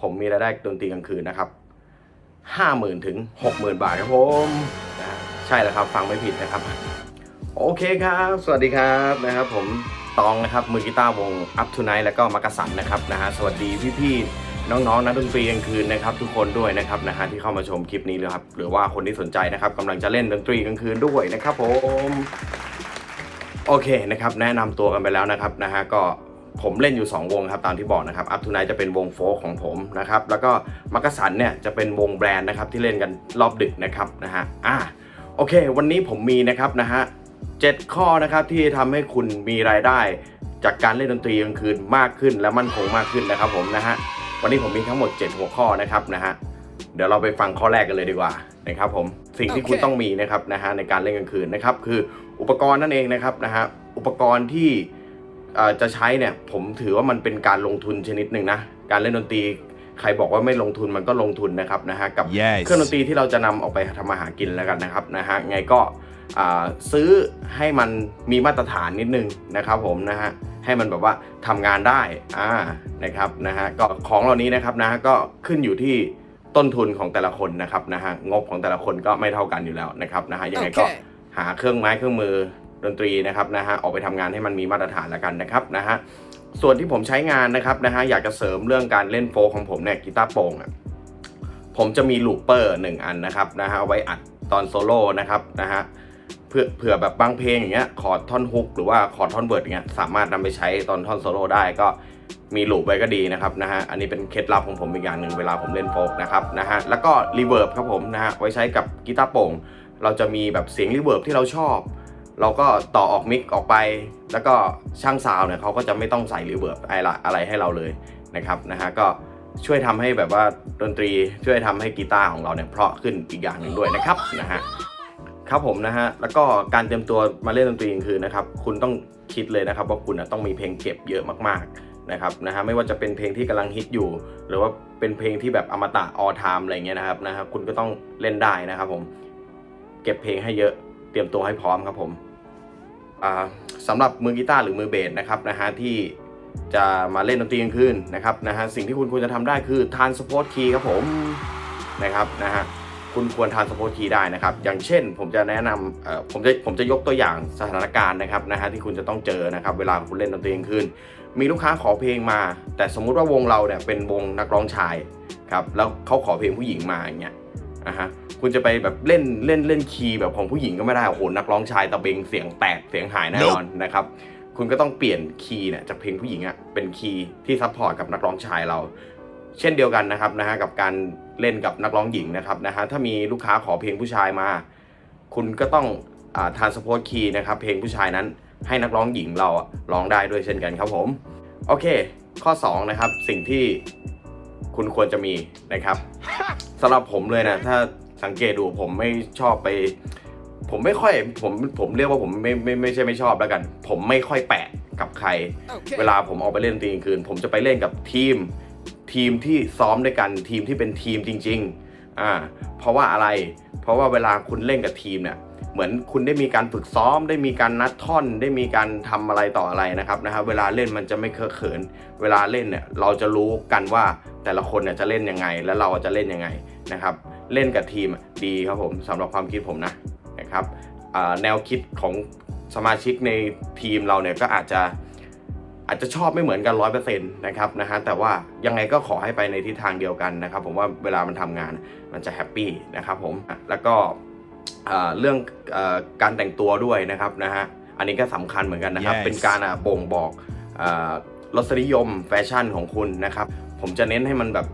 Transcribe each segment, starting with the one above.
ผมมีรายได้ดนตรีกลางคืนนะครับห้าหมื่นถึงหกหมื่นบาทครับผมใช่แล้วครับฟังไม่ผิดนะครับ โอเคครับ สวัสดีครับนะครับผมตองนะครับมือกีตาร์วง Up Tonight แล้วก็มักกะสันนะครับนะฮะสวัสดีพี่ๆน้องๆนักดนตรีกลางคืนนะครับทุกคนด้วยนะครับนะฮะที่เข้ามาชมคลิปนี้เลยครับหรือว่าคนที่สนใจนะครับกำลังจะเล่นดนตรีกลางคืนด้วยนะครับผมโอเคนะครับแนะนำตัวกันไปแล้วนะครับนะฮะก็ ผมเล่นอยู่ 2 วงครับตามที่บอกนะครับอัพทูไนจะเป็นวงโฟล์ของผมนะครับแล้วก็มักกะสันเนี่ยจะเป็นวงแบรนด์นะครับที่เล่นกันรอบดึกนะครับนะฮะอะโอเค วันนี้ผมมีนะครับนะฮะเจ็ดข้อนะครับที่ทำให้คุณมีรายได้ จากการเล่นดนตรีกลางคืนมากขึ้น และมั่นคงมากขึ้นนะครับผมนะฮะวันนี้ผมมีทั้งหมด 7 หัวข้อนะครับนะฮะเดี๋ยวเราไปฟังข้อแรกกันเลยดีกว่านะครับผมสิ่งที่คุณต้องมีนะครับนะฮะในการเล่นกลางคืนนะครับคืออุปกรณ์นั่นเองนะครับนะฮะอุปกรณ์ที่ จะใช้เนี่ยผมถือว่ามันเป็นการลงทุนชนิดหนึ่งนะ การเล่นดนตรีใครบอกว่าไม่ลงทุนมันก็ลงทุนนะครับนะฮะกับ Yes เครื่องดนตรีที่เราจะนำออกไปทำมาหากินแล้วกันนะครับนะฮะไงก็อ่าซื้อให้มันมีมาตรฐานนิดนึงนะครับผมนะฮะให้มันแบบว่าทำงานได้อ่านะครับนะฮะก็ของเหล่านี้นะครับนะฮะก็ขึ้นอยู่ที่ต้นทุนของแต่ละคนนะครับนะฮะงบของแต่ละคนก็ไม่เท่ากันอยู่แล้วนะครับนะฮะยังไงก็โอเคหาเครื่องไม้เครื่องมือ ดนตรีนะครับนะฮะออกไปทำงานให้มันมีมาตรฐานแล้วกันนะครับนะฮะส่วนที่ผมใช้งานนะครับนะฮะอยากจะเสริมเรื่องการเล่นโฟล์ของผมเนี่ยกีตาร์โปร่งอะผมจะมีลูปเปอร์หนึ่งอันนะครับนะฮะไว้อัดตอนโซโล่นะครับนะฮะเพื่อเผื่อแบบบางเพลงอย่างเงี้ยคอร์ดท่อนฮุกหรือว่าคอร์ดท่อนเวิร์ดอย่างเงี้ยสามารถนำไปใช้ตอนท่อนโซโล่ได้ก็มีลูปไว้ก็ดีนะครับนะฮะอันนี้เป็นเคล็ดลับของผมอีกอย่างหนึ่งเวลาผมเล่นโฟกนะครับนะฮะแล้วก็รีเวิร์บครับผมนะฮะไว้ใช้กับกีตาร์โปร่งเราจะมีแบบเสียงรีเวิร์บที่เราชอบ เราก็ต่อออกมิกออกไป แล้วก็ช่างซาวเนี่ยเขาก็จะไม่ต้องใส่รีเวิร์บอะไรอะไรให้เราเลยนะครับนะฮะก็ช่วยทำให้แบบว่าดนตรีช่วยทำให้กีตาร์ของเราเนี่ยเพราะขึ้นอีกอย่างหนึ่งด้วยนะครับนะฮะครับผมนะฮะแล้วก็การเตรียมตัวมาเล่นดนตรีกลางคืนนะครับ คุณต้องคิดเลยนะครับว่าคุณต้องมีเพลงเก็บเยอะมากๆนะครับนะฮะไม่ว่าจะเป็นเพลงที่กำลังฮิตอยู่ หรือว่าเป็นเพลงที่แบบอมตะ all time อะไรเงี้ยนะครับนะฮะคุณก็ต้องเล่นได้นะครับผมเก็บเพลงให้เยอะเตรียมตัวให้พร้อมครับผม สำหรับมือกีตาร์หรือมือเบสนะครับนะฮะที่จะมาเล่นดนตรีกลางคืนนะครับนะฮะสิ่งที่คุณควรจะทำได้คือทานสปอร์ตคีย์ครับผมนะครับนะฮะคุณควรทานสปอร์ตคีย์ได้นะครับ อย่างเช่นผมจะแนะนำผมจะผมจะยกตัวอย่างสถานการณ์นะครับนะฮะที่คุณจะต้องเจอนะครับ เวลาคุณเล่นดนตรีกลางคืนมีลูกค้าขอเพลงมา แต่สมมุติว่าวงเราเนี่ยเป็นวงนักร้องชายครับแล้วเขาขอเพลงผู้หญิงมาอย่างเงี้ย อะฮะคุณจะไปแบบเล่นเล่นเล่นคีย์แบบของผู้หญิงก็ไม่ได้โอ้โหนักร้องชายตะเบงเสียงแตกเสียงหายแน่นอนนะครับคุณก็ต้องเปลี่ยนคีย์เนี่ยจากเพลงผู้หญิงอะเป็นคีย์ที่ซัพพอร์ตกับนักร้องชายเรา เช่นเดียวกันนะครับนะฮะกับการเล่นกับนักร้องหญิงนะครับนะฮะถ้ามีลูกค้าขอเพลงผู้ชายมา คุณก็ต้องอ่าทานสปอร์ตคีย์นะครับเพลงผู้ชายนั้นให้นักร้องหญิงเราอะร้องได้ด้วยเช่นกันครับผมโอเค ข้อสองนะครับสิ่งที่คุณควรจะมีนะครับ สำหรับผมเลยนะ ถ้าสังเกตดูผมไม่ชอบไป ผมไม่ค่อยผมผมเรียกว่าผมไม่ไม่ไม่ใช่ไม่ชอบแล้วกัน ผมไม่ค่อยแปะกับใคร Okay. เวลาผมออกไปเล่นดนตรีกลางคืน ผมจะไปเล่นกับทีม ทีมที่ซ้อมด้วยกันทีมที่เป็นทีมจริง ๆ อ่า เพราะว่าอะไร เพราะว่าเวลาคุณเล่นกับทีมเนี่ย เหมือนคุณได้มีการฝึกซ้อม ได้มีการนัดท่อน ได้มีการทำอะไรต่ออะไรนะครับนะครับ เวลาเล่นมันจะไม่เคอะเขิน เวลาเล่นเนี่ยเราจะรู้กันว่าแต่ละคนเนี่ยจะเล่นยังไง และเราจะเล่นยังไงนะครับ เล่นกับทีมดีครับผมสำหรับความคิดผมนะนะครับแนวคิดของสมาชิกในทีมเราเนี่ยก็อาจจะอาจจะชอบไม่เหมือนกันร้อยเปอร์เซ็นต์นะครับนะฮะแต่ว่ายังไงก็ขอให้ไปในทิศทางเดียวกันนะครับ ผมว่าเวลามันทำงานมันจะแฮปปี้นะครับผมแล้วก็ เรื่องอาการแต่งตัวด้วยนะครับนะฮะอันนี้ก็สำคัญเหมือนกันนะครับ Yes เป็นการอะบ่งบอกอารสนิยมแฟชั่นของคุณนะครับ ผมจะเน้นให้มันแบบ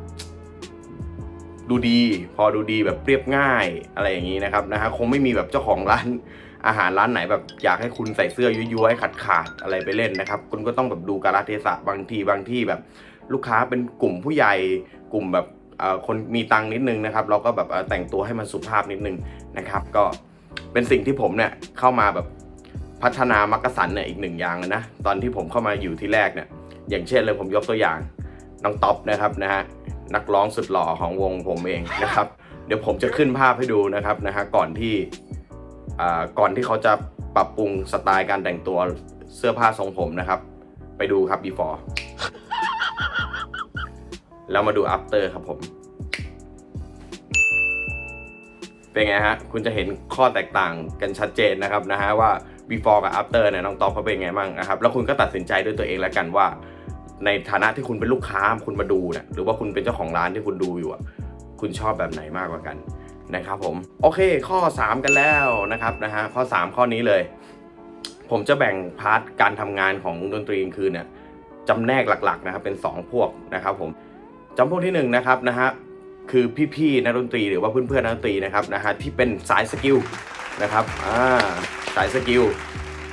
ดูดี พอดูดีแบบเรียบง่ายอะไรอย่างนี้นะครับนะฮะคงไม่มีแบบเจ้าของร้านอาหารร้านไหนแบบอยากให้คุณใส่เสื้อย้วยๆขาดขาดๆอะไรไปเล่นนะครับ คุณก็ต้องแบบดูกาลเทศะบางทีบางที่แบบลูกค้าเป็นกลุ่มผู้ใหญ่กลุ่มแบบเอ่อ คนมีตังค์นิดนึงนะครับ เราก็แบบแต่งตัวให้มันสุภาพนิดนึงนะครับ ก็เป็นสิ่งที่ผมเนี่ยเข้ามาแบบพัฒนามักกะสันเนี่ยอีกหนึ่งอย่างเลยนะตอนที่ผมเข้ามาอยู่ที่แรกเนี่ยอย่างเช่นเลยผมยกตัวอย่างน้องท็อปนะครับนะฮะนักร้องสุดหล่อของวงผมเองนะครับ เดี๋ยวผมจะขึ้นภาพให้ดูนะครับนะฮะก่อนที่อ่าก่อนที่เขาจะปรับปรุงสไตล์การแต่งตัวเสื้อผ้าทรงผมนะครับ ไปดูครับ before แล้วมาดู after ครับผม เป็นไงฮะ คุณจะเห็นข้อแตกต่างกันชัดเจนนะครับนะฮะว่า before กับ after เนี่ยน้องตอบเขาเป็นไงบ้างนะครับ แล้วคุณก็ตัดสินใจด้วยตัวเองแล้วกันว่า ในฐานะที่คุณเป็นลูกค้าคุณมาดูเนี่ยหรือว่าคุณเป็นเจ้าของร้านที่คุณดูอยู่อะคุณชอบแบบไหนมากกว่ากันนะครับผมโอเคข้อ 3 กันแล้วนะครับนะฮะข้อ 3 ข้อนี้เลย ผมจะแบ่งพาร์ทการทำงานของดนตรีกลางคืนเนี่ยจำแนกหลักๆนะครับเป็น 2 พวกนะครับผม จำพวกที่1นงนะครับนะฮะคือพี่ๆนักดนตรีหรือว่าเพื่อนๆนักดนตรีนะครับนะฮะที่เป็นสายสกิลนะครับอ่าสายสกิล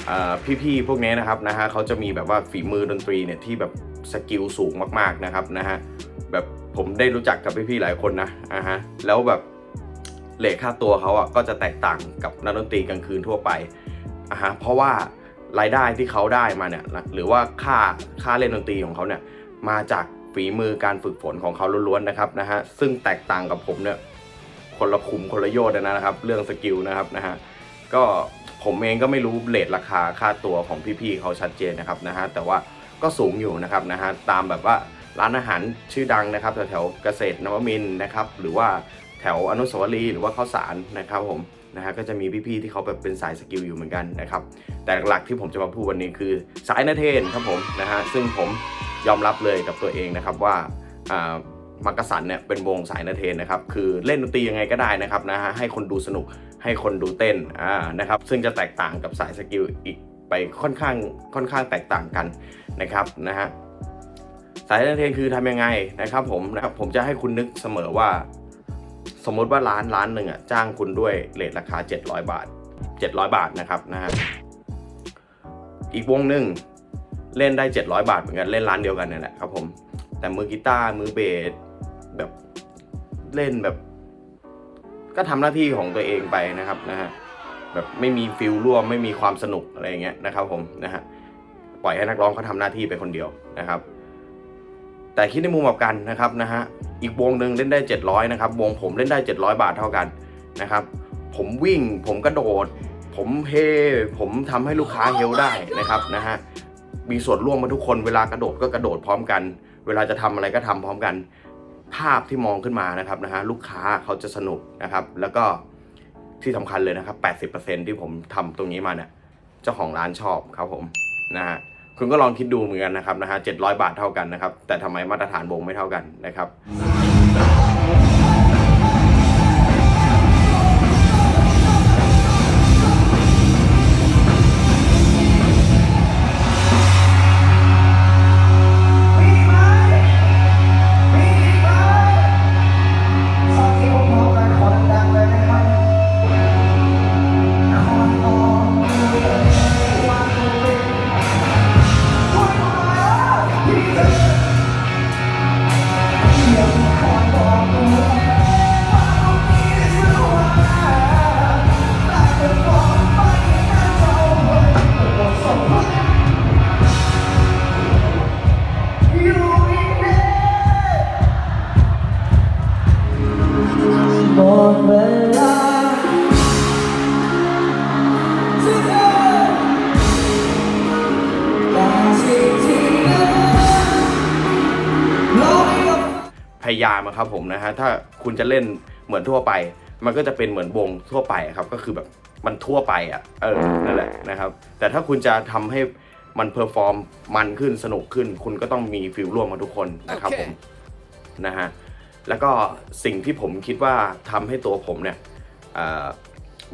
อ่าพี่ๆพวกนี้นะครับนะฮะเขาจะมีแบบว่าฝีมือดนตรีเนี่ยที่แบบสกิลสูงมากๆนะครับนะฮะแบบผมได้รู้จักกับพี่ๆหลายคนนะอ่าฮะแล้วแบบเลทค่าตัวเขาอะก็จะแตกต่างกับนักดนตรีกลางคืนทั่วไปอะฮะเพราะว่ารายได้ที่เขาได้มาเนี่ยหรือว่าค่าค่าเล่นดนตรีของเขาเนี่ยมาจาก ฝีมือการฝึกฝนของเขาล้วนๆนะครับนะฮะซึ่งแตกต่างกับผมเนี่ยคนละคุมคนละโยชน์เลยนะครับ เรื่องสกิลนะครับนะฮะก็ผมเองก็ไม่รู้เลทราคาค่าตัวของพี่ๆเขาชัดเจนนะครับนะฮะแต่ว่าก็สูงอยู่นะครับนะฮะตามแบบว่าร้านอาหารชื่อดังนะครับแถวๆเกษตรนวมินนะครับ หรือว่าแถวอนุสาวรีย์หรือว่าข้าวสารนะครับผม นะฮะก็จะมีพี่ๆที่เขาแบบเป็นสายสกิลอยู่เหมือนกันนะครับ แต่หลักๆที่ผมจะมาพูดวันนี้คือสายนาเทนครับผมนะฮะซึ่งผมยอมรับเลยกับตัวเองนะครับว่าอ่ามักกะสันเนี่ยเป็นวงสายนาเทนนะครับคือเล่นดนตรียังไงก็ได้นะครับนะฮะให้คนดูสนุกให้คนดูเต้นอ่านะครับซึ่งจะแตกต่างกับสายสกิลอีกไปค่อนข้างค่อนข้างแตกต่างกันนะครับนะฮะสายนาเทนคือทำยังไงนะครับผมนะครับผมจะให้คุณนึกเสมอว่า สมมติว่าร้านร้านหนึ่งอะจ้างคุณด้วยเลทราคา 700 บาท 700 บาทนะครับนะฮะอีกวงหนึ่งเล่นได้ 700 บาทเหมือนกันเล่นร้านเดียวกันนี่แหละครับผมแต่มือกีตาร์มือเบสแบบเล่นแบบ ก็ทำหน้าที่ของตัวเองไปนะครับนะฮะแบบไม่มีฟิลร่วมไม่มีความสนุกอะไรอย่างเงี้ยนะครับผมนะฮะปล่อยให้นักร้องเขาทำหน้าที่ไปคนเดียวนะครับ แต่คิดในมุมกลับกันนะครับนะฮะ อีกวงหนึ่งเล่นได้ 700นะครับวงผมเล่นได้ 700 บาทเท่ากันนะครับ ผมวิ่งผมกระโดด ผมเฮผมทำให้ลูกค้าเฮลได้นะครับนะฮะมีส่วนร่วมมาทุกคนเวลากระโดดก็กระโดดพร้อมกัน เวลาจะทำอะไรก็ทำพร้อมกัน ภาพที่มองขึ้นมานะครับนะฮะลูกค้าเขาจะสนุกนะครับ แล้วก็ที่สำคัญเลยนะครับ 80%ที่ผมทำตรงนี้มาเนี่ยเจ้าของร้านชอบครับผมนะฮะ คุณก็ลองคิดดูเหมือนกันนะครับนะฮะเจ็ดร้อยบาทเท่ากันนะครับ แต่ทำไมมาตรฐานวงไม่เท่ากันนะครับ ยายามอะครับผมนะฮะถ้าคุณจะเล่นเหมือนทั่วไป มันก็จะเป็นเหมือนวงทั่วไปอะครับก็คือแบบมันทั่วไปอะเออนั่นแหละนะครับ แต่ถ้าคุณจะทำให้มันเพอร์ฟอร์มมันขึ้นสนุกขึ้น คุณก็ต้องมีฟิลร่วมกับทุกคนนะครับผมนะฮะแล้วก็สิ่งที่ผมคิดว่าทำให้ตัวผมเนี่ยเอ่อ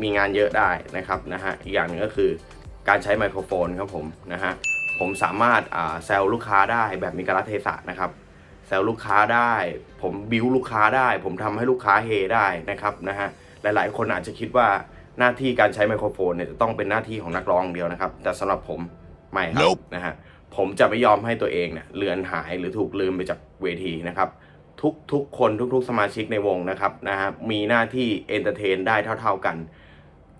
มีงานเยอะได้นะครับนะฮะอีกอย่างหนึ่งก็คือการใช้ไมโครโฟนครับผมนะฮะผมสามารถอ่าแซลลูกค้าได้แบบมีกาลเทศะนะครับ แซวลูกค้าได้ ผมบิวลูกค้าได้ ผมทำให้ลูกค้าเฮได้นะครับนะฮะหลายๆ คนอาจจะคิดว่าหน้าที่การใช้ไมโครโฟนเนี่ยจะต้องเป็นหน้าที่ของนักร้องอย่างเดียวนะครับ แต่สำหรับผมไม่ครับ Nope นะฮะผมจะไม่ยอมให้ตัวเองเนี่ยเลือนหายหรือถูกลืมไปจากเวทีนะครับ ทุกทุกคนทุก ๆ สมาชิกในวงนะครับนะฮะมีหน้าที่เอนเตอร์เทนได้เท่า ๆกัน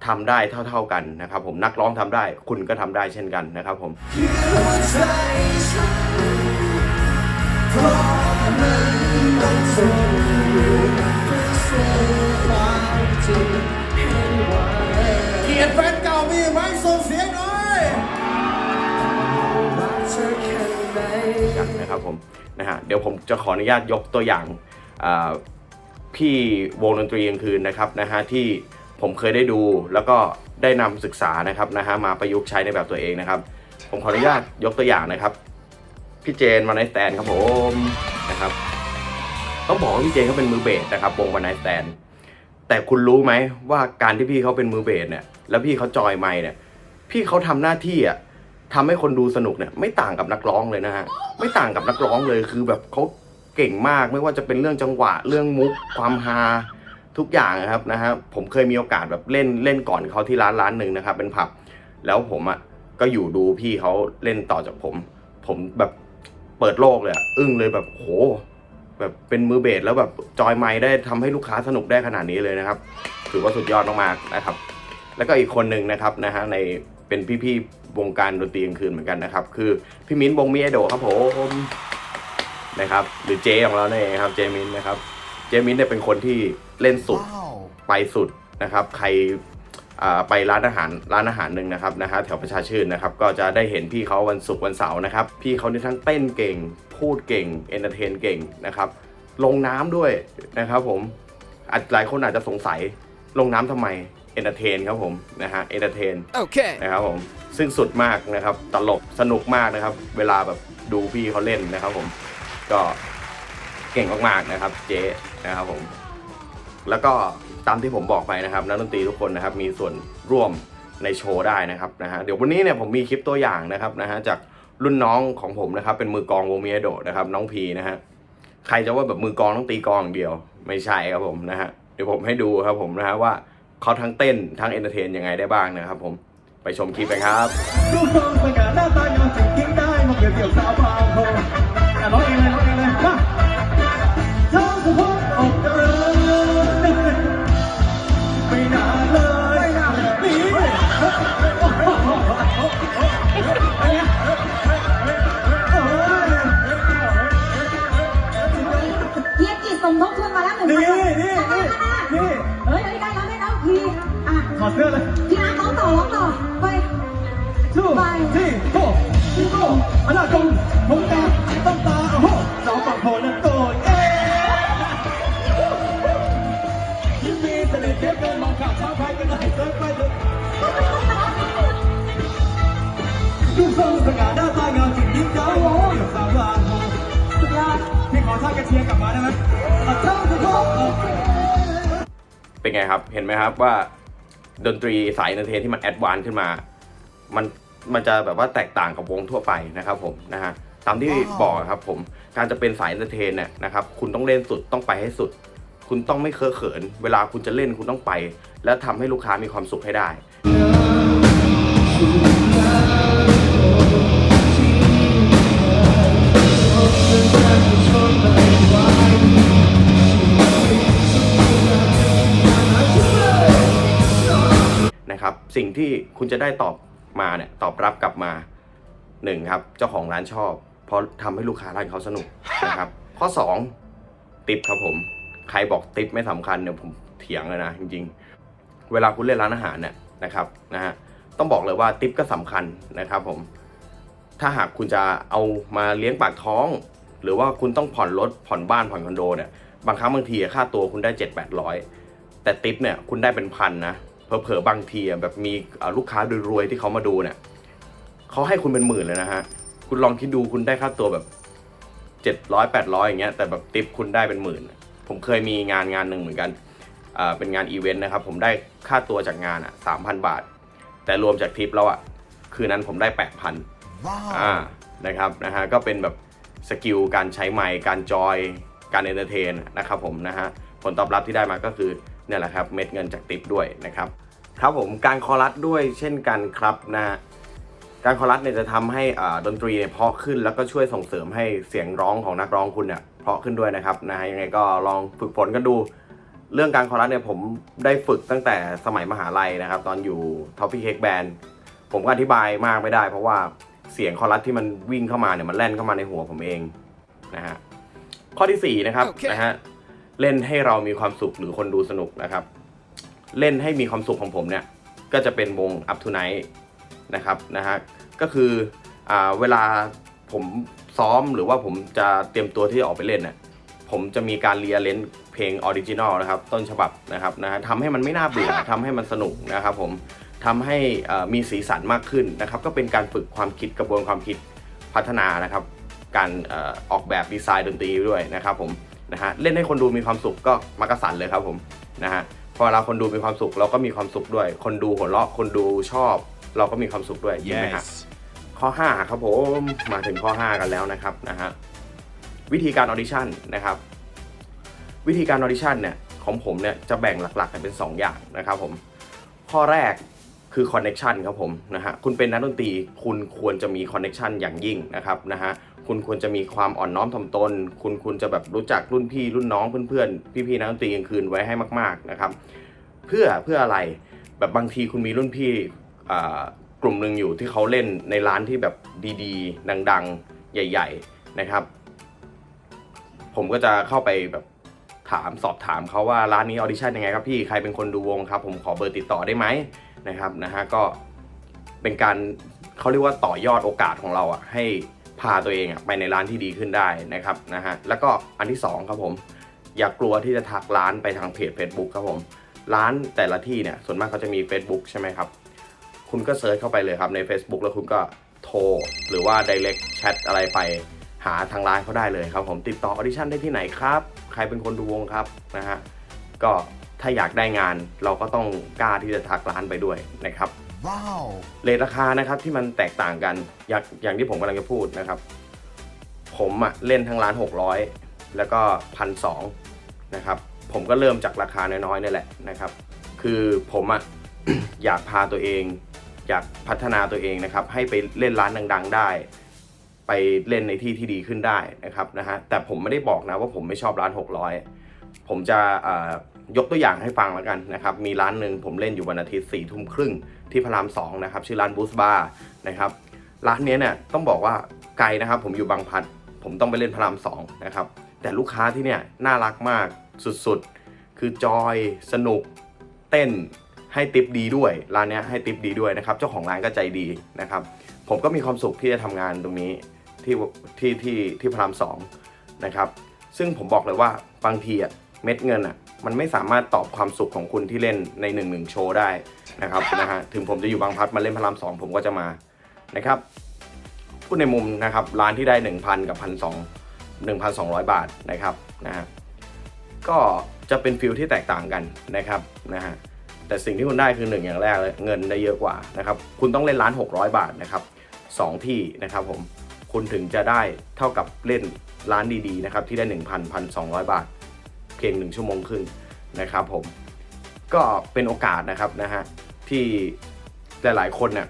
ทำได้เท่า ๆกันนะครับ ผมนักร้องทำได้ คุณก็ทำได้เช่นกันนะครับผม เพื่อส่งความจริงให้ไวเกียรติแฟนเก่ามีไหมส่งเสียงหน่อยกันนะครับผมนะฮะเดี๋ยวผมจะขออนุญาตยกตัวอย่างพี่วงดนตรีกลางคืนนะครับนะฮะที่ผมเคยได้ดูแล้วก็ได้นำศึกษานะครับนะฮะมาประยุกต์ใช้ในแบบตัวเองนะครับ ผมขออนุญาตยกตัวอย่างนะครับ พี่เจนมาในสแตนครับผมนะครับต้องบอกว่าพี่เจนเขาเป็นมือเบสนะครับวงวันไนสแตนแต่คุณรู้ไหมว่าการที่พี่เขาเป็นมือเบสเนี่ย แล้วพี่เขาจอยไมค์เนี่ย พี่เขาทำหน้าที่อะทำให้คนดูสนุกเนี่ย ไม่ต่างกับนักร้องเลยนะฮะไม่ต่างกับนักร้องเลยคือแบบเขาเก่งมากไม่ว่าจะเป็นเรื่องจังหวะเรื่องมุกความฮาทุกอย่างนะครับนะฮะผมเคยมีโอกาสแบบเล่นเล่นก่อนเขาที่ร้านร้านหนึ่งนะครับ เป็นผับ แล้วผมอะก็อยู่ดูพี่เขาเล่นต่อจากผม ผมแบบ เปิดโลกเลยอะอึ้งเลยแบบโห แบบเป็นมือเบสแล้วแบบจอยไมค์ได้ทำให้ลูกค้าสนุกได้ขนาดนี้เลยนะครับ ถือว่าสุดยอดมากๆนะครับ แล้วก็อีกคนหนึ่งนะครับนะฮะในเป็นพี่ๆวงการดนตรีกลางคืนเหมือนกันนะครับ คือพี่มิ้นท์วงมิเอโดครับผมนะครับ หรือเจของเราเนี่ยเองครับเจมิ้นท์นะครับ เจมิ้นท์เนี่ยเป็นคนที่เล่นสุดไปสุดนะครับ ใครอ่า ไปร้านอาหารร้านอาหารหนึ่งนะครับนะฮะแถวประชาชื่นนะครับก็จะได้เห็นพี่เขาวันศุกร์วันเสาร์นะครับพี่เขานี่ทั้งเต้นเก่ง พูดเก่งเอนเตอร์เทนเก่งนะครับลงน้ำด้วยนะครับผมอาจหลายคนอาจจะสงสัยลงน้ำทำไมเอนเตอร์เทนครับผมนะฮะเอนเตอร์เทน Okay. นะครับผมซึ่งสุดมากนะครับตลกสนุกมากนะครับ เวลาแบบดูพี่เขาเล่นนะครับผมก็เก่งมากๆนะครับเจ๊นะครับผมแล้วก็ ตามที่ผมบอกไปนะครับนักดนตรีทุกคนนะครับมีส่วนร่วมในโชว์ได้นะครับนะฮะเดี๋ยววันนี้เนี่ยผมมีคลิปตัวอย่างนะครับนะฮะจากรุ่นน้องของผมนะครับเป็นมือกองวงเมียโดนะครับน้องพีนะฮะใครจะว่าแบบมือกองต้องตีกองอย่างเดียว ไม่ใช่ครับผมนะฮะเดี๋ยวผมให้ดูครับผมนะฮะว่าเขาทั้งเต้นทั้งเอนเตอร์เทนยังไงได้บ้างนะครับผมไปชมคลิปกันครับรูปทรงสง่าหน้าตางามจริงทิ้งได้มาเปรียบเทียบสาวบางคนอ่ร้องเองเลย อะถอดเสื้อเลยพี่อาร์ตร้องต่อร้องต่อไป two three four สี่โก้อนาคตผมตาต้องตาโอ้โหสองฝั่งโผล่นั่นโกยเอ๊ยิ้มมีเสน่ห์เทียบกันมองข้ามช้าใครกันได้เดินไปเถอะรูปทรงสง่าหน้าตางามจริงยิ้มได้โอ้โหเดี๋ยวสาวลานโหสุดยอดพี่ขอท่ากระเชียร์กลับมาได้ไหมอะเจ้าทุกคนเป็นไงครับ เห็นไหมครับว่า ดนตรีสายเอนเตอร์เทนที่มันแอดวานขึ้นมา มันมันจะแบบว่าแตกต่างกับวงทั่วไปนะครับผมนะฮะตามที่บอกครับผมการจะเป็นสายเอนเตอร์เทนเนี่ยนะครับคุณต้องเล่นสุดต้องไปให้สุด คุณต้องไม่เคอะเขิน เวลาคุณจะเล่นคุณต้องไป และทำให้ลูกค้ามีความสุขให้ได้ นะครับ สิ่งที่คุณจะได้ตอบมาเนี่ยตอบรับกลับมาหนึ่งครับ เจ้าของร้านชอบ เพราะทำให้ลูกค้าร้านเขาสนุกนะครับ ข้อสองติปครับผม ใครบอกติปไม่สำคัญเนี่ยผมเถียงเลยนะจริง ๆ เวลาคุณเล่นร้านอาหารเนี่ยนะครับนะฮะต้องบอกเลยว่าติปก็สำคัญนะครับผม ถ้าหากคุณจะเอามาเลี้ยงปากท้อง หรือว่าคุณต้องผ่อนรถผ่อนบ้านผ่อนคอนโดเนี่ยบางครั้งบางทีค่าตัวคุณได้เจ็ดแปดร้อยแต่ติปเนี่ยคุณได้เป็นพันนะ เผลอๆบางทีอะแบบมีเอ่อลูกค้ารวยๆที่เขามาดูเนี่ยเขาให้คุณเป็นหมื่นเลยนะฮะ คุณลองคิดดูคุณได้ค่าตัวแบบเจ็ดร้อยแปดร้อยอย่างเงี้ยแต่แบบติปคุณได้เป็นหมื่น ผมเคยมีงานงานหนึ่งเหมือนกันอ่าเป็นงานอีเวนต์นะครับ ผมได้ค่าตัวจากงานอะสามพันบาท แต่รวมจากทิปแล้วอะคืนนั้นผมได้แปดพันอ่านะครับนะฮะก็เป็นแบบสกิลการใช้ไมค์การจอยการเอนเตอร์เทนนะครับผมนะฮะผลตอบรับที่ได้มาก็คือ เนี่ยแหละครับเม็ดเงินจากติปด้วยนะครับครับผมการคอรัสด้วยเช่นกันครับนะฮะการคอรัสเนี่ยจะทำให้อ่าดนตรีเนี่ยเพราะขึ้นแล้วก็ช่วยส่งเสริมให้เสียงร้องของนักร้องคุณเนี่ยเพราะขึ้นด้วยนะครับนะฮะยังไงก็ลองฝึกฝนกันดู เรื่องการคอรัสเนี่ยผมได้ฝึกตั้งแต่สมัยมหาลัยนะครับ ตอนอยู่ท็อฟฟี่เค้กแบนผมก็อธิบายมากไม่ได้ เพราะว่าเสียงคอรัสที่มันวิ่งเข้ามาเนี่ยมันแล่นเข้ามาในหัวผมเองนะฮะข้อที่สี่นะครับโอเคนะฮะ เล่นให้เรามีความสุขหรือคนดูสนุกนะครับ เล่นให้มีความสุขของผมเนี่ย ก็จะเป็นวง Up to Night นะครับนะฮะก็คืออเวลาผมซ้อมหรือว่าผมจะเตรียมตัวที่จะออกไปเล่นเนี่ยผมจะมีการเรียเลนเพลงออริจินอลนะครับ ต้นฉบับนะครับนะฮะทำให้มันไม่น่าเบื่อทำให้มันสนุกนะครับผมทำให้มีสีสันมากขึ้นนะครับ ก็เป็นการฝึกความคิดกระบวนความคิดพัฒนานะครับ การออกแบบดีไซน์ดนตรีด้วยนะครับผม นะฮะเล่นให้คนดูมีความสุขก็มักกะสันเลยครับผมนะฮะพอเวลาคนดูมีความสุขเราก็มีความสุขด้วย คนดูหัวเราะคนดูชอบ เราก็มีความสุขด้วยใช่ไหมฮะข้อ 5 ครับผมมาถึงข้อ 5 กันแล้วนะครับนะฮะวิธีการออดิชั่นนะครับวิธีการออดิชั่นเนี่ยของผมเนี่ยจะแบ่งหลักๆกันเป็น 2 อย่างนะครับผมข้อแรกคือคอนเน็ชันครับผมนะฮะคุณเป็นนักดนตรีคุณควรจะมีคอนเน็ชันอย่างยิ่งนะครับนะฮะ คุณควรจะมีความอ่อนน้อมถ่อมตน คุณควรจะแบบรู้จักรุ่นพี่รุ่นน้องเพื่อนๆ พี่ๆนักดนตรีกลางคืนไว้ให้มาก ๆนะครับ เพื่อเพื่ออะไรแบบบางทีคุณมีรุ่นพี่กลุ่มหนึ่งอยู่ที่เขาเล่นในร้านที่แบบดีๆ ดังๆ ใหญ่ ๆนะครับ ผมก็จะเข้าไปแบบถามสอบถามเขาว่าร้านนี้ออดิชั่นยังไงครับพี่ใครเป็นคนดูวงครับ ผมขอเบอร์ติดต่อได้ไหมนะครับนะฮะก็เป็นการเขาเรียกว่าต่อยอดโอกาสของเราอะให้ พาตัวเองไปในร้านที่ดีขึ้นได้นะครับนะฮะแล้วก็อันที่สองครับผมอย่ากลัวที่จะทักร้านไปทางเพจ Facebook ครับผมร้านแต่ละที่เนี่ยส่วนมากเขาจะมี Facebook ใช่ไหมครับ คุณก็เซิร์ชเข้าไปเลยครับใน Facebook แล้วคุณก็โทร หรือว่า direct chat อะไรไปหาทางร้านเขาได้เลยครับผมติดต่อออดิชั่นได้ที่ไหนครับ ใครเป็นคนดูวงครับนะฮะก็ถ้าอยากได้งานเราก็ต้องกล้าที่จะทักร้านไปด้วยนะครับ Wow. เลทราคานะครับที่มันแตกต่างกันอย่างอย่างที่ผมกำลังจะพูดนะครับ ผมอะเล่นทั้งร้าน600 แล้วก็พันสองนะครับผมก็เริ่มจากราคาน้อยๆนี่แหละนะครับ คือผมอะอยากพาตัวเอง อยากพัฒนาตัวเองนะครับ ให้ไปเล่นร้านดัง ๆ ได้ ไปเล่นในที่ที่ดีขึ้นได้นะครับนะฮะแต่ผมไม่ได้บอกนะว่าผมไม่ชอบร้าน 600 ผมจะ ยกตัวอย่างให้ฟังแล้วกันนะครับ มีร้านหนึ่งผมเล่นอยู่วันอาทิตย์สี่ทุ่มครึ่งที่พระรามสองนะครับ ชื่อร้านบูสบาร์นะครับ ร้านนี้เนี่ยต้องบอกว่าไกลนะครับ ผมอยู่บางพัด ผมต้องไปเล่นพระรามสองนะครับ แต่ลูกค้าที่เนี่ยน่ารักมากสุดๆ คือจอยสนุก เต้นให้ติปดีด้วย ร้านนี้ให้ติปดีด้วยนะครับ เจ้าของร้านก็ใจดีนะครับ ผมก็มีความสุขที่จะทำงานตรงนี้ที่ที่ที่ที่พระรามสองนะครับ ซึ่งผมบอกเลยว่าบางทีอะเม็ดเงินอะ มันไม่สามารถตอบความสุขของคุณที่เล่นในหนึ่งหนึ่งโชว์ได้นะครับนะฮะถึงผมจะอยู่บางพลัดมาเล่นพระรามสองผมก็จะมานะครับพูดในมุมนะครับร้านที่ได้ 1,000 กับ 1,200 1,200 บาทนะครับนะฮะก็จะเป็นฟิลที่แตกต่างกันนะครับนะฮะแต่สิ่งที่คุณได้คือหนึ่งอย่างแรกเลยเงินได้เยอะกว่านะครับคุณต้องเล่นร้าน 600 บาทนะครับสองที่นะครับผมคุณถึงจะได้เท่ากับเล่นร้านดีๆนะครับที่ได้ 1,000 1,200 บาท เพียง 1 ชั่วโมงครึ่งนะครับผมก็เป็นโอกาสนะครับนะฮะที่หลายๆคนเนี่ย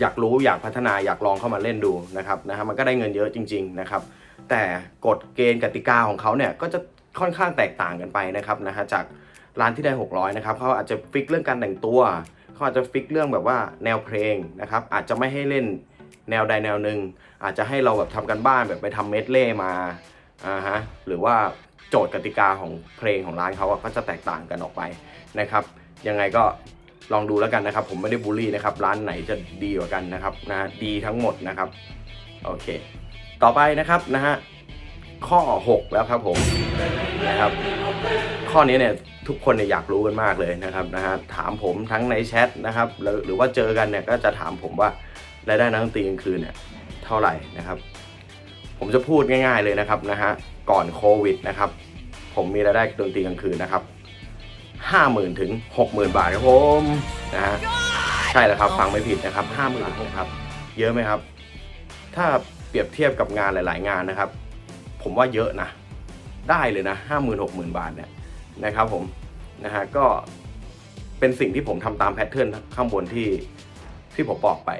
อยากรู้อยากพัฒนาอยากลองเข้ามาเล่นดูนะครับนะฮะมันก็ได้เงินเยอะจริง ๆนะครับ แต่กฎเกณฑ์กติกาของเขาเนี่ยก็จะค่อนข้างแตกต่างกันไปนะครับนะฮะจากร้านที่ได้ 600นะครับเขาอาจจะฟิกเรื่องการแต่งตัวเขาอาจจะฟิกเรื่องแบบว่าแนวเพลงนะครับอาจจะไม่ให้เล่นแนวใดแนวหนึ่งอาจจะให้เราแบบทำกันบ้านแบบไปทำเมดเล่มาอ่าฮะหรือว่า โจทย์กติกาของเพลงของร้านเขาก็จะแตกต่างกันออกไปนะครับ ยังไงก็ลองดูแล้วกันนะครับ ผมไม่ได้บูลลี่นะครับ ร้านไหนจะดีกว่ากันนะครับนะดีทั้งหมดนะครับ โอเค ต่อไปนะครับนะฮะข้อ 6 แล้วครับผมนะครับ ข้อนี้เนี่ยทุกคนเนี่ยอยากรู้กันมากเลยนะครับนะฮะถามผมทั้งในแชทนะครับหรือว่าเจอกันเนี่ยก็จะถามผมว่ารายได้นักดนตรีกลางคืนเนี่ยเท่าไหร่นะครับ ผมจะพูดง่าย ๆเลยนะครับนะฮะ ก่อนโควิดนะครับ ผมมีรายได้ดนตรีกลางคืนนะครับห้าหมื่นถึงหกหมื่นบาทครับผมนะฮะใช่แล้วครับฟังไม่ผิดนะครับห้าหมื่นหกครับ เยอะไหมครับ ถ้าเปรียบเทียบกับงานหลาย ๆ งานนะครับ ผมว่าเยอะนะ ได้เลยนะห้าหมื่นหกหมื่นบาทเนี่ยนะครับ ผมนะฮะก็เป็นสิ่งที่ผมทำตามแพทเทิร์นข้างบนที่ที่ผมบอกไป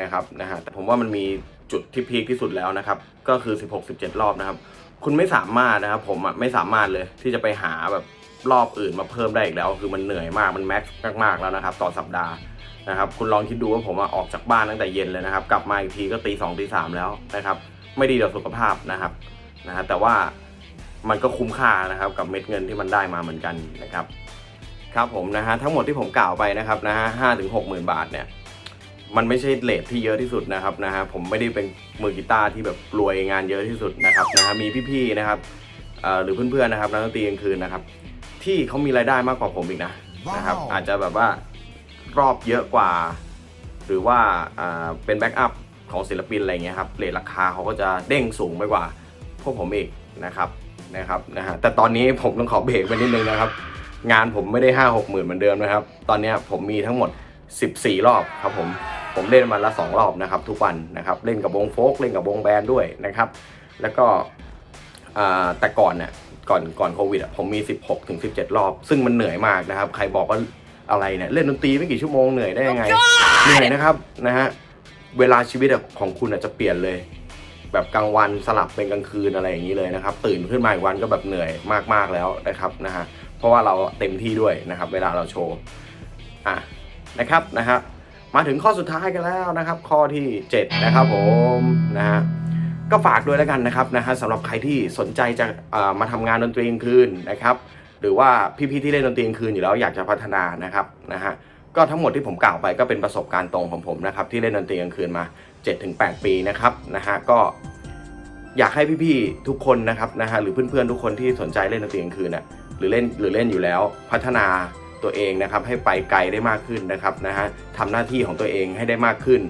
นะครับนะฮะแต่ผมว่ามันมีจุดที่พีคที่สุดแล้วนะครับ ก็คือ 16-17 รอบนะครับ คุณไม่สามารถนะครับผมอะไม่สามารถเลยที่จะไปหาแบบรอบอื่นมาเพิ่มได้อีกแล้ว คือมันเหนื่อยมากมันแม็กซ์มากๆแล้วนะครับ ต่อสัปดาห์นะครับ คุณลองคิดดูว่าผมอะออกจากบ้านตั้งแต่เย็นเลยนะครับ กลับมาอีกทีก็ตีสองตีสามแล้วนะครับ ไม่ดีต่อสุขภาพนะครับนะฮะแต่ว่ามันก็คุ้มค่านะครับกับเม็ดเงินที่มันได้มาเหมือนกันนะครับ ครับผมนะฮะทั้งหมดที่ผมกล่าวไปนะครับนะฮะห้าถึงหกหมื่นบาทเนี่ย มันไม่ใช่เลทที่เยอะที่สุดนะครับนะฮะผมไม่ได้เป็นมือกีตาร์ที่แบบรวยงานเยอะที่สุดนะครับนะฮะมีพี่ๆนะครับเอ่อหรือเพื่อนๆนะครับนักดนตรีกลางคืนนะครับ ที่เขามีรายได้มากกว่าผมอีกนะนะครับว้าวอาจจะแบบว่ารอบเยอะกว่า หรือว่าอ่าเป็นแบ็กอัพของศิลปินอะไรเงี้ยครับเรทราคาเขาก็จะเด้งสูงไปกว่าพวกผมอีกนะครับนะครับนะฮะแต่ตอนนี้ผมต้องขอเบรกไปนิดนึงนะครับ งานผมไม่ได้ห้าหกหมื่นเหมือนเดิมนะครับ ตอนเนี้ยผมมีทั้งหมด 14 รอบครับผม ผมเล่นมาละ2รอบนะครับ ทุกวันนะครับเล่นกับวงโฟกเล่นกับวงแบนด์ด้วยนะครับ แล้วก็อ่าแต่ก่อนเนี่ยก่อนก่อนโควิดอะผมมี 16ถึง17 รอบ ซึ่งมันเหนื่อยมากนะครับ ใครบอกว่าอะไรเนี่ยเล่นดนตรีไม่กี่ชั่วโมงเหนื่อยได้ยังไงเหนื่อยนะครับนะฮะเวลาชีวิตอะของคุณอะจะเปลี่ยนเลย แบบกลางวันสลับเป็นกลางคืนอะไรอย่างนี้เลยนะครับ ตื่นขึ้นมาอีกวันก็แบบเหนื่อยมากๆแล้วนะครับนะฮะเพราะว่าเราเต็มที่ด้วยนะครับ เวลาเราโชว์อะนะครับนะฮะ มาถึงข้อสุดท้ายกันแล้วนะครับ ข้อที่ 7 นะครับผมนะฮะก็ฝากด้วยแล้วกันนะครับนะฮะสำหรับใครที่สนใจจะมาทำงานดนตรีกลางคืนนะครับ หรือว่าพี่ๆที่เล่นดนตรีกลางคืนอยู่แล้วอยากจะพัฒนานะครับนะฮะก็ทั้งหมดที่ผมกล่าวไปก็เป็นประสบการณ์ตรงของผมนะครับ ที่เล่นดนตรีกลางคืนมา 7-8 ปีนะครับนะฮะก็อยากให้พี่ๆทุกคนนะครับนะฮะหรือเพื่อนๆทุกคนที่สนใจเล่นดนตรีกลางคืนอะหรือเล่นหรือเล่นอยู่แล้วพัฒนา ตัวเองนะครับให้ไปไกลได้มากขึ้นนะครับนะฮะทำหน้าที่ของตัวเองให้ได้มากขึ้น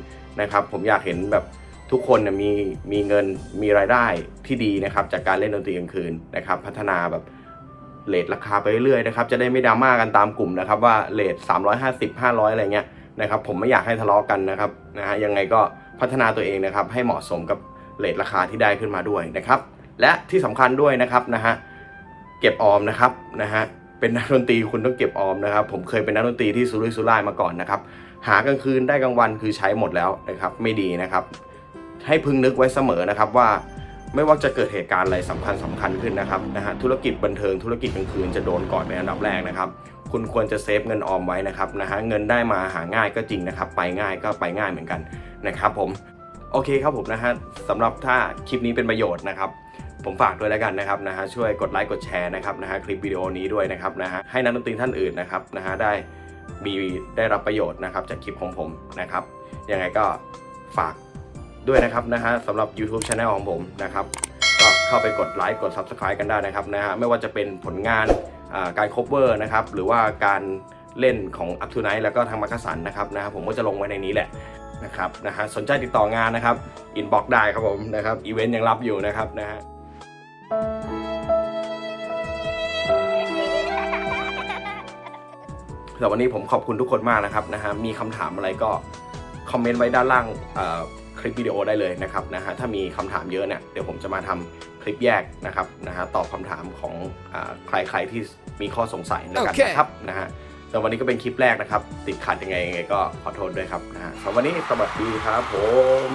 นะครับ ผมอยากเห็นแบบทุกคนนะมีมีเงินมีรายได้ที่ดีนะครับ จากการเล่นดนตรีกลางคืนนะครับ พัฒนาแบบเลทราคาไปเรื่อยๆนะครับ จะได้ไม่ดราม่ากันตามกลุ่มนะครับ ว่าเลท350 500 อะไรเงี้ยนะครับ ผมไม่อยากให้ทะเลาะกันนะครับนะฮะยังไงก็พัฒนาตัวเองนะครับ ให้เหมาะสมกับเลทราคาที่ได้ขึ้นมาด้วยนะครับ และที่สำคัญด้วยนะครับนะฮะเก็บออมนะครับนะฮะ เป็นนักดนตรีคุณต้องเก็บออมนะครับ ผมเคยเป็นนักดนตรีที่สุรุ่ยสุร่ายมาก่อนนะครับ หากลางคืนได้กลางวันคือใช้หมดแล้วนะครับไม่ดีนะครับ ให้พึงนึกไว้เสมอนะครับว่าไม่ว่าจะเกิดเหตุการณ์อะไรสำคัญสำคัญขึ้นนะครับนะฮะธุรกิจบันเทิงธุรกิจกลางคืนจะโดนก่อนเป็นอันดับแรกนะครับ คุณควรจะเซฟเงินออมไว้นะครับนะฮะเงินได้มาหาง่ายก็จริงนะครับ ไปง่ายก็ไปง่ายเหมือนกันนะครับ ผมโอเคครับผมนะฮะสำหรับถ้าคลิปนี้เป็นประโยชน์นะครับ ผมฝากด้วยแล้วกันนะครับนะฮะช่วยกดไลค์กดแชร์นะครับนะฮะคลิปวิดีโอนี้ด้วยนะครับนะฮะให้นักดนตรีท่านอื่นนะครับนะฮะได้มีได้รับประโยชน์นะครับจากคลิปของผมนะครับยังไงก็ฝากด้วยนะครับนะฮะสำหรับ YouTube Channel ของผมนะครับก็เข้าไปกดไลค์กด Subscribe กันได้นะครับนะฮะไม่ว่าจะเป็นผลงานอ่าการ cover นะครับหรือว่าการเล่นของ Up to Night แล้วก็ทางมักกะสันนะครับนะฮะผมก็จะลงไว้ในนี้แหละนะครับนะฮะสนใจติดต่องานนะครับอินบ็อกได้ครับผมนะครับอีเวนต์ยังรับอยู่นะครับนะฮะ แต่วันนี้ผมขอบคุณทุกคนมากนะครับนะฮะมีคำถามอะไรก็คอมเมนต์ไว้ด้านล่างเอ่อคลิปวิดีโอได้เลยนะครับนะฮะถ้ามีคำถามเยอะเนี่ยเดี๋ยวผมจะมาทำคลิปแยกนะครับนะฮะตอบคำถามของอาใครๆที่มีข้อสงสัยแล้วกันโอเคนะครับนะฮะแต่วันนี้ก็เป็นคลิปแรกนะครับ ติดขัดยังไงยังไงก็ขอโทษด้วยครับนะฮะสำหรับวันนี้สวัสดีครับผม